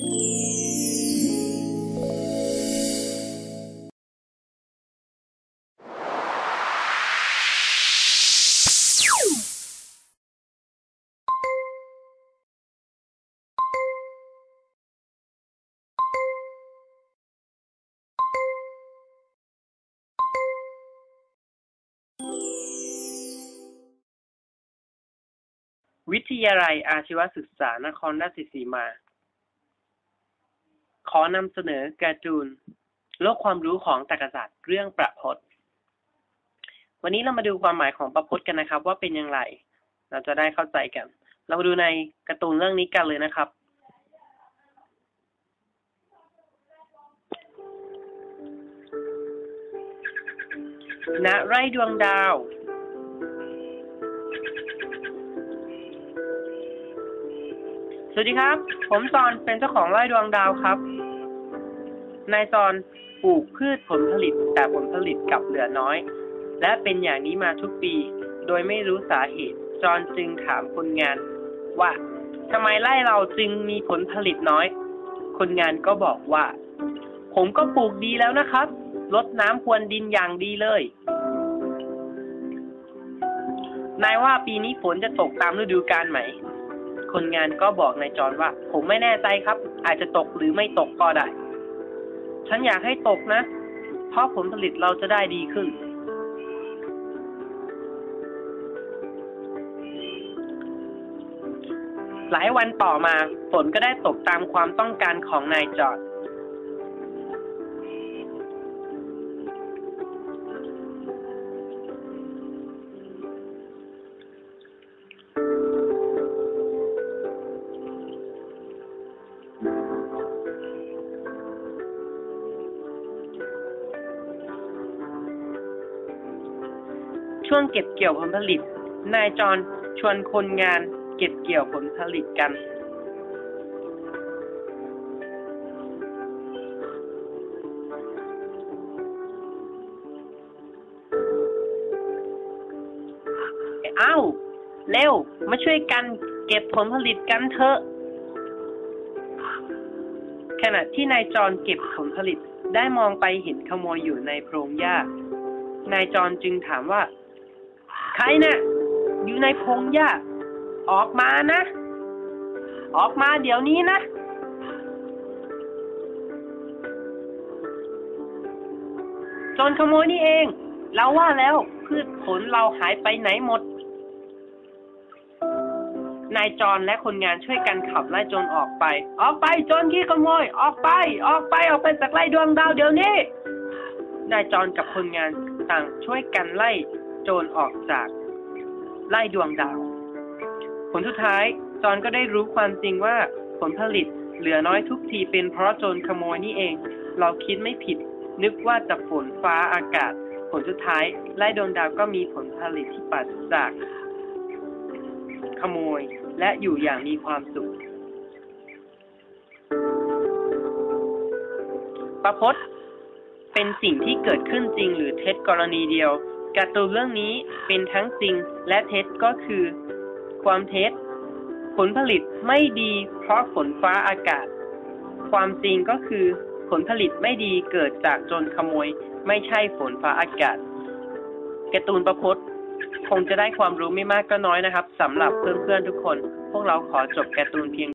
วิทยาลัยอาชีวศึกษา นครราชสีมา ขอนำเสนอการ์ตูนโลกความรู้ของตรรกศาสตร์เรื่องประพจน์ วันนี้เรามาดูความหมายของประพจน์กันนะครับ ว่าเป็นอย่างไร เราจะได้เข้าใจกัน เรามาดูในการ์ตูนเรื่องนี้กันเลยนะครับ ณไร่ดวงดาว สวัสดีครับ ผมจอนเป็นเจ้าของไร่ดวงดาวครับ นายจอนปลูกพืชผลผลิต แต่ผลผลิตกลับเหลือน้อย และเป็นอย่างนี้มาทุกปี โดยไม่รู้สาเหตุ จอนจึงถามคนงาน ว่าทำไมไร่เราจึงมีผลผลิตน้อย คนงานก็บอกว่า ผมก็ปลูกดีแล้วนะครับรดน้ำพรวนดินอย่างดีเลย นายว่าปีนี้ฝนจะตกตามฤดูกาลไหม คนงานก็บอกนายจอนว่า ผมไม่แน่ใจครับ อาจจะตกหรือไม่ตกก็ได้ ฉันอยากให้ตกนะ เพราะผลผลิตเราจะได้ดีขึ้น หลายวันต่อมาฝนก็ได้ตกตามความต้องการของนายจอด ช่วงเก็บเกี่ยวผลผลิต นายจอนชวนคนงานเก็บเกี่ยวผลผลิตกัน เอ้า เร็ว มาช่วยกันเก็บผลผลิตกันเถอะ ขณะที่นายจอนเก็บผลผลิตได้มองไปเห็นขโมยอยู่ในโพรงหญ้านายจอนจึงถามว่า รนะ่ะอยู่ในพงหญ้าออกมานะ ออกมาเดี๋ยวนี้นะจรขโมยนี่เอง เราว่าแล้วพืชผลเราหายไปไหนหมด นายจรและคนงานช่วยกันขับไล่จรออกไป ออกไปจรขี้ขโมย ออกไป ออกไปออกไปจากไร่ดวงดาวเดี๋ยวนี้ นายจรกับคนงานต่างช่วยกันไล่ จรออกจากไล่ดวงดาว ผลสุดท้ายจอนก็ได้รู้ความจริงว่าผลผลิตเหลือน้อยทุกทีเป็นเพราะโจรขโมยนี่เอง เราคิดไม่ผิด นึกว่าจะฝนฟ้าอากาศ ผลสุดท้ายไล่ดวงดาวก็มีผลผลิตที่ปราศจาก ขโมยและอยู่อย่างมีความสุขประพจน์เป็นสิ่งที่เกิดขึ้นจริงหรือเท็จกรณีเดียว การ์ตูนเรื่องนี้เป็นทั้งจริงและเท็จก็คือ ความเท็จ ผลผลิตไม่ดีเพราะฝนฟ้าอากาศ ความจริงก็คือ ผลผลิตไม่ดีเกิดจากจรขโมย ไม่ใช่ฝนฟ้าอากาศการ์ตูนประพจน์คงจะได้ความรู้ไม่มากก็น้อยนะครับสำหรับเพื่อนๆทุกคน พวกเราขอจบการ์ตูนเพียง